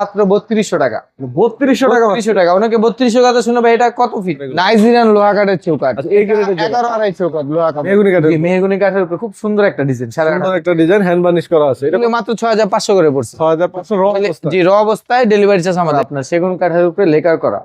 মাত্র বত্রিশশো টাকা। বত্রিশশো টাকা বত্রিশশো টাকা। অনেকে বত্রিশশো কথা শুনে ভাই এটা কত ফিট নাইজেরিয়ান লোহা কাঠের চৌকাঠ আচ্ছা? এগারো আড়াই চৌকাঠ লোহা কাঠ মেহগুনি কাঠের মেহগনি কাঠের উপরে। খুব সুন্দর একটা ডিজাইন সাড়ে একটা ডিজাইন হ্যান্ড বার্নিশ করা আছে। এটা মাত্র ছয় হাজার পাঁচশো করে পড়ছে। ছয় হাজার পাঁচশো র জি র অবস্থায় ডেলিভারি চার্জ আমাদের। আপনার সেগুন কাঠের উপরে লেকার করা।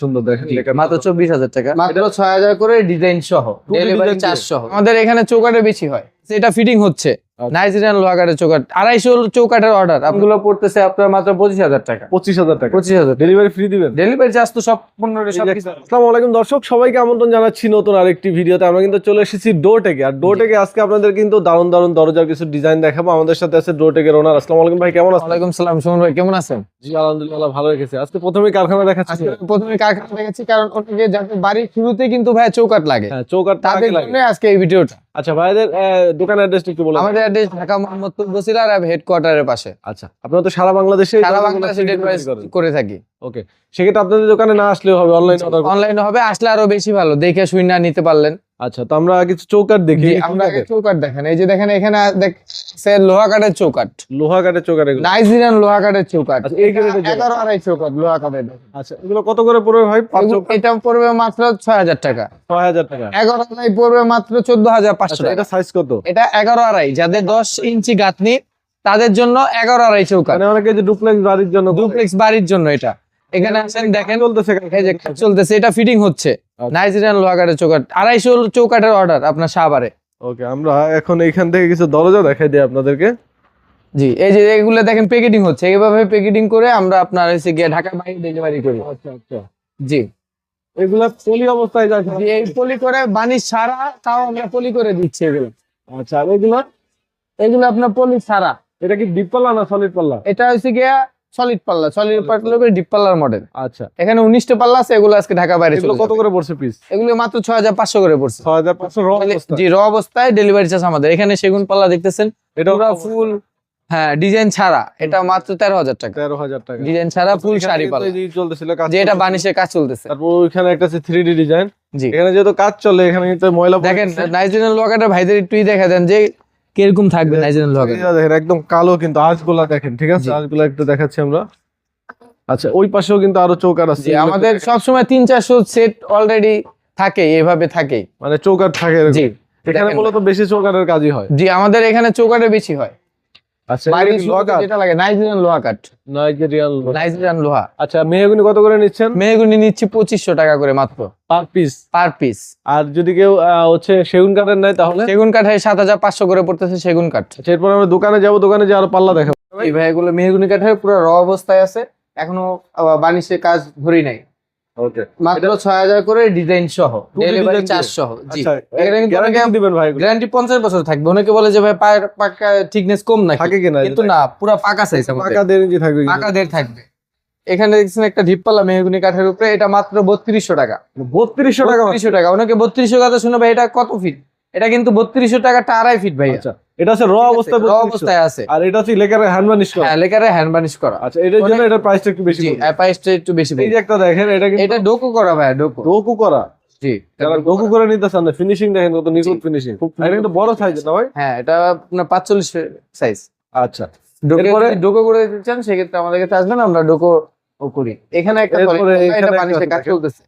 সুন্দর দেখেন মাত্র চব্বিশ হাজার টাকা। মাত্র ছয় হাজার করে ডিজাইন সহ ডেলিভারি চার্জ সহ। আমাদের এখানে চৌকাঠে বেশি হয়। সেটা ফিটিং হচ্ছে। আচ্ছা। নাইজেরিয়ান কাঠের চৌকাঠ আড়াইশো চৌকাঠের অর্ডার আপনাগুলো পড়তেছে আপনার মাত্র পঁচিশ হাজার টাকা। পঁচিশ হাজার টাকা। পঁচিশ হাজার। ডেলিভারি ফ্রি দিবেন। ডেলিভারি চার্জ তো সব পণ্য সব কিছু। আসসালামু আলাইকুম দর্শক সবাইকে আমন্ত্রণ জানাচ্ছি নতুন আরেকটি ভিডিওতে। আমরা কিন্তু চলে এসেছি ডোটেকে আর ডোটেকে আজকে আপনাদের কিন্তু দারুণ দারুণ দরজার কিছু ডিজাইন দেখাবো। আমাদের সাথে আছে ডোটেকের ওনার আসসালামু আলাইকুম ভাই কেমন আছেন? ওয়ালাইকুম সালাম সুমন ভাই কেমন আছেন? জি আলহামদুলিল্লাহ ভালো রেখেছি। আজকে প্রথমে কারখানা দেখাচ্ছি। আজকে প্রথমে কারখানা দেখেছি কারণ ওটাকে যাতে বাড়ির শুরুতে কিন্তু ভাই চৌকাঠ লাগে। হ্যাঁ চৌকাট তাদের জন্য আজকে এই ভিডিওটা। আচ্ছা ভাইদের আহ, অ্যাড্রেস একটু বলুন। আমাদের অ্যাড্রেস ঢাকা মোহাম্মদপুর বসিলার হেডকোয়ার্টারের পাশে। আচ্ছা আপনারা তো সারা বাংলাদেশে সারা বাংলাদেশে ডেলিভারি করে থাকি। ওকে সেক্ষেত্রে আপনাদের দোকানে না আসলেও হবে অনলাইন অর্ডার অনলাইনে হবে আসলে আরও বেশি ভালো দেখে শুই না নিতে পারলেন। আচ্ছা তো আমরা কিছু চৌকাট দেখি আমরা আগে চৌকাঠ দেখেন। এই যে দেখেন এখানে দেখছে লোহা কাঠের চৌকাঠ। লোহা কাঠের চৌকাট এগুলো। নাইজেরিয়ান লোহা কাঠের চৌকাঠ। আচ্ছা? এগারো আড়াই চৌকাঠ লোহা কাঠের আচ্ছা এগুলো কত করে পড়বে ভাই? এটা পড়বে মাত্র ছয় হাজার টাকা। ছয় হাজার টাকা। এগারো আড়াই পড়বে মাত্র চোদ্দ হাজার পাঁচশো আচ্ছা এটা সাইজ কত? এটা এগারো আড়াই যাদের দশ ইঞ্চি গাঁথনি তাদের জন্য এগারো আড়াই চৌকাঠ। মানে অনেকে যে ডুপ্লেক্স বাড়ির জন্য ডুপ্লেক্স বাড়ির জন্য এটা। এখানে আসেন দেখেন। চলতেছে এই যে চলতেছে এটা ফিটিং হচ্ছে। নাইজেরিয়ান লোহা কাঠের চৌকাঠ। আড়াইশো চৌকাঠের অর্ডার আপনার সাবারে ওকে আমরা এখন এইখান থেকে কিছু দরজা দেখাই দিই আপনাদেরকে। জি এই যে এগুলো দেখেন প্যাকেটিং হচ্ছে। এইভাবে প্যাকেটিং করে আমরা আপনার হচ্ছে গিয়ে ঢাকার বাইরে ডেলিভারি করি। আচ্ছা আচ্ছা। জি। এগুলা পলি অবস্থায় যাচ্ছে এই পলি করে বানিশ ছাড়া তাও আমরা পলি করে দিচ্ছি এগুলো। আচ্ছা এগুলো? এগুলো আপনার পলি ছাড়া। এটা কি ডিপ পাল্লা না সলিড পাল্লা? এটা হচ্ছে গিয়া সলিড পাল্লা সলিড পাল্লা ডিপ পাল্লার মডেল আচ্ছা। এখানে উনিশটা পাল্লা আছে এগুলো আজকে ঢাকা বাইরে এগুলো কত করে পড়ছে পিস এগুলো মাত্র ছয় হাজার পাঁচশো করে পড়ছে। ছয় হাজার পাঁচশো র অবস্থা। জি র অবস্থায় ডেলিভারি চার্জ আমাদের। এখানে সেগুন পাল্লা দেখতেছেন এটা পুরো ফুল হ্যাঁ ডিজাইন ছাড়া। এটা মাত্র তেরো হাজার টাকা। তেরো হাজার টাকা। ডিজাইন ছাড়া ফুল শাড়ি পাল্লা চলতেছিল কাজ যে এটা। বানিশের কাজ চলতেছে। তারপর ওইখানে একটা আছে ডিজাইন জি। এখানে যেহেতু কাজ চলে এখানে কিন্তু ময়লা দেখেন। নাইজেরিয়ান ভাইদের একটুই দেখা দেন যে কীরকম থাকবে নাইজেরিয়ান লগ দেখেন একদম কালো কিন্তু আঁচগুলা দেখেন ঠিক আছে? আজগুলা আঁচগুলা একটু দেখাচ্ছি আমরা। আচ্ছা ওই পাশেও কিন্তু আরও চৌকার আছে। আমাদের সবসময় তিন চারশো সেট অলরেডি থাকে এভাবে থাকে মানে চৌকার থাকে। জি এখানে। মূলত বেশি চৌকারের কাজই হয়। জি আমাদের এখানে চৌকারে বেশি হয়। আচ্ছা লোহা শুরুতে কাঠ? যেটা লাগে? নাইজেরিয়ান লোহা কাঠ। নাইজেরিয়ান লোহা। নাইজেরিয়ান লোহা। আচ্ছা মেহগুনি কত করে নিচ্ছেন? মেহগুনি নিচ্ছি পঁচিশশো টাকা করে মাত্র। Per piece? Per piece. আর যদি কেউ হচ্ছে সেগুন কাঠের তাহলে? সেগুন কাঠে সাত হাজার পাঁচশো করে পড়তেছে সেগুন কাঠ। আচ্ছা, এরপর আমরা দোকানে যাব দোকানে যে আরও পাল্লা দেখাবো। এই ভাই এগুলো মেহগুনি কাঠের পুরো র অবস্থায় আছে। এখনও বানিশের কাজ ধরি নাই। মাত্র ছয় হাজার করে ডিজাইন সহ ডেলিভারি চার্জ সহ জি। আচ্ছা এখানে গ্যারান্টি দিবেন ভাই গ্যারান্টি পঞ্চাশ বছর থাকবে। অনেকে বলে যে ভাই পায়ের পাকা ঠিকনেস কম নাকি? থাকে কিনা? কিন্তু না পুরো পাকা সাইজ পাকা থাকবে পাকা দের থাকবে। এখানে দেখছেন একটা ঢিপপাল্লা মেহগুনি কাঠের উপরে এটা মাত্র বত্রিশশো টাকা। বত্রিশশো টাকা। বত্রিশশো টাকা। অনেকে বত্রিশশো কথা শুনে ভাই এটা কত ফিট এটা কিন্তু বত্রিশশো টাকাটা আড়াই ফিট ভাই আচ্ছা। এটা হচ্ছে র অবস্থায় র অবস্থায় আছে। আর এটা হচ্ছে লেকারে হ্যান্ড বানিশ করা। হ্যাঁ লেকারে হ্যান্ড বানিশ করা। আচ্ছা এটার জন্য অনেক- এটার প্রাইসটা একটু বেশি জি। প্রাইসটা একটু বেশি এই যে একটা দেখেন এটা কিন্তু এটা ডোকো করা ভাই ডোকো ডোকু করা। জি যারা ডোকু করে। নিতে চান না ফিনিশিং দেখেন কত নিখুঁত ফিনিশিং খুব এটা কিন্তু বড় সাইজ না ভাই? হ্যাঁ এটা আপনার পাঁচচল্লিশ সাইজ আচ্ছা। ডোকো এরপরে- ডোকো করে দিতে চান সেক্ষেত্রে আমাদের কাছে আসবেন আমরা ডোকো ও করি। এখানে একটা এটা একটা কাজ চলতেছে।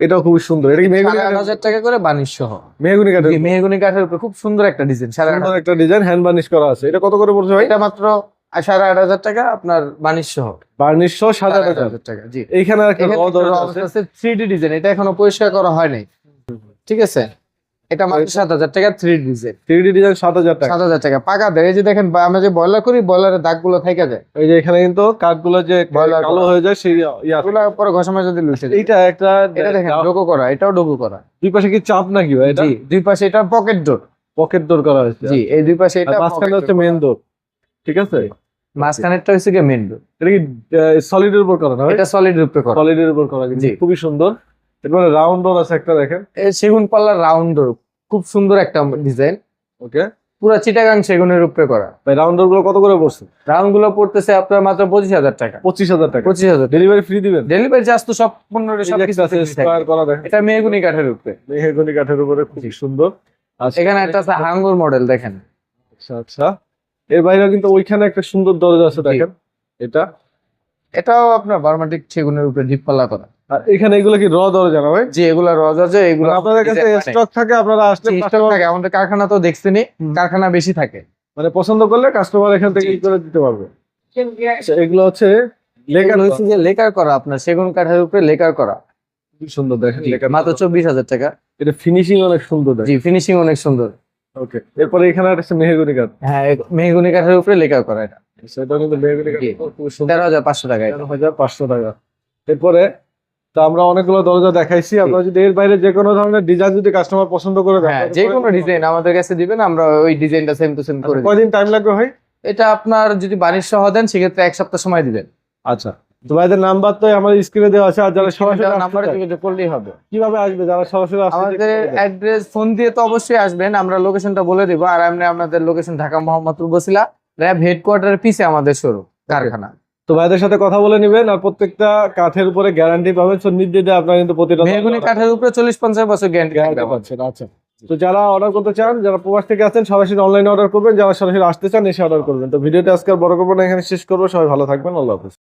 এটাও খুব সুন্দর। এটা কি মেহগুনি হাজার টাকা করে বানিশ সহ। মেহগুনি কাঠের? মেহগনি কাঠের উপরে খুব সুন্দর একটা ডিজাইন সাড়ে আট সুন্দর একটা ডিজাইন হ্যান্ড বানিশ করা আছে। এটা কত করে পড়ছে ভাই? এটা মাত্র সাড়ে আট হাজার টাকা আপনার বানিশ সহ। বার্নিশ সহ সাড়ে আট হাজার। টাকা জি। এখানে একটা থ্রি ডি ডিজাইন এটা এখনও পরিষ্কার করা হয়নি নাই। ঠিক আছে? এটা মাত্র সাত হাজার টাকা three D design three design সাত হাজার টাকা। সাত হাজার টাকা। পাকা দেয় এই যে দেখেন আমরা যে বয়লার করি বয়লারের দাগগুলো থেকে যায়। এই যে এখানে কিন্তু কাঠগুলো যে Boiler কালো হয়ে যায় সেই পরে ঘষা লুচে একটা এটা দেখেন ডোকো করা এটাও ডোকো করা। দুই পাশে কি চাপ নাকি ভাই এটা? দুই পাশে এটা পকেট ডোর পকেট ডোর করা হয়েছে। জি এই দুই পাশে এটা মাঝখানে হচ্ছে। মেন ডোর ঠিক আছে? মাঝখানেরটা হচ্ছে গিয়ে মেন ডোর এটা কি উপর করা না এটা সলিড রূপে করা। সলিডের উপর করা কিন্তু। খুবই সুন্দর। এরপরে রাউন্ড ডোর আছে একটা দেখেন। এই সেগুন পাল্লার রাউন্ড ডোর খুব সুন্দর একটা ডিজাইন। ওকে। পুরো চিটাগাং সেগুনের উপরে করা। ভাই রাউন্ড ডোরগুলো কত করে পড়ছে? রাউন্ডগুলো পড়তেছে আপনার মাত্র পঁচিশ হাজার টাকা। পঁচিশ হাজার টাকা। পঁচিশ হাজার। ডেলিভারি ফ্রি দিবেন? ডেলিভারি চার্জ তো সব দেখেন। এটা মেহগুনি কাঠের উপরে মেহেগুনি কাঠের উপরে খুব সুন্দর। আচ্ছা। এখানে একটা আছে হাঙ্গুর মডেল দেখেন। আচ্ছা আচ্ছা। এর বাইরে কিন্তু ওইখানে একটা সুন্দর দরজা আছে দেখেন। এটা? এটাও আপনার বার্মাটিক সেগুনের উপরে ডিপ পাল্লা করা। আর এখানে এগুলো কি র দরজা না ভাই? যে এগুলা রজ আছে এগুলো মানে আপনাদের কাছে স্টক থাকে আপনারা আসলে স্টক থাকে আমাদের কারখানা তো দেখছেনি হুম। কারখানা বেশি থাকে। মানে পছন্দ করলে কাস্টমার এখান থেকে ই করে দিতে পারবে। আচ্ছা, এগুলো হচ্ছে লেকার হচ্ছে যে লেকার করা আপনার সেগুন কাঠের উপরে লেকার করা। কি সুন্দর দেখেন লেকার মাত্র চব্বিশ হাজার টাকা। এটা ফিনিশিং অনেক সুন্দর জি ফিনিশিং অনেক সুন্দর। ওকে এরপরে এখানে একটা মেহগুনি কাঠ। হ্যাঁ মেহগুনি কাঠের উপরে লেকার করা এটা। সেটা কিন্তু মেহগুনি কাঠ। খুব সুন্দর। তেরো হাজার পাঁচশো টাকা এটা। তেরো হাজার পাঁচশো টাকা। এরপরে তো আমরা অনেকগুলো দরজা দেখাইছি। আপনারা যদি এর বাইরে যে কোনো ধরনের ডিজাইন যদি কাস্টমার পছন্দ করে হ্যাঁ যে কোনো ডিজাইন আমাদের কাছে দিবেন আমরা ওই ডিজাইনটা সেম টু সেম। করে কয়দিন টাইম লাগবে ভাই? এটা আপনার যদি বাণিজ্য সহ দেন সেক্ষেত্রে এক সপ্তাহ সময় দিবেন। আচ্ছা তো ভাইদের নাম্বার তো আমার স্ক্রিনে দেওয়া আছে আর যারা সরাসরি আসতে নাম্বারে যোগাযোগ করলেই হবে। কীভাবে আসবে? যারা সরাসরি আসতে আমাদের অ্যাড্রেস ফোন দিয়ে তো অবশ্যই আসবেন আমরা লোকেশনটা বলে দিব। আর এমনি আপনাদের লোকেশন ঢাকা মোহাম্মদপুর বসিলা র্যাব হেডকোয়ার্টারের পিছে আমাদের শোরুম কারখানা। তো ভাইদের সাথে কথা বলে নেবেন আর প্রত্যেকটা কাঠের উপরে গ্যারান্টি পাবেন। সো নির্দিদে আপনারা কিন্তু প্রতিটা মেহগুনি কাঠের উপরে চল্লিশ পঞ্চাশ বছর গ্যারান্টি গ্যারান্টি পাচ্ছেন আচ্ছা। তো যারা অর্ডার করতে চান যারা প্রবাস থেকে আসেন সরাসরি অনলাইনে অর্ডার করবেন। যারা সরাসরি আসতে চান এসে অর্ডার করবেন। তো ভিডিওটা আজকে বড় করব না এখানে শেষ করব। সবাই ভালো থাকবেন। আল্লাহ হাফিজ।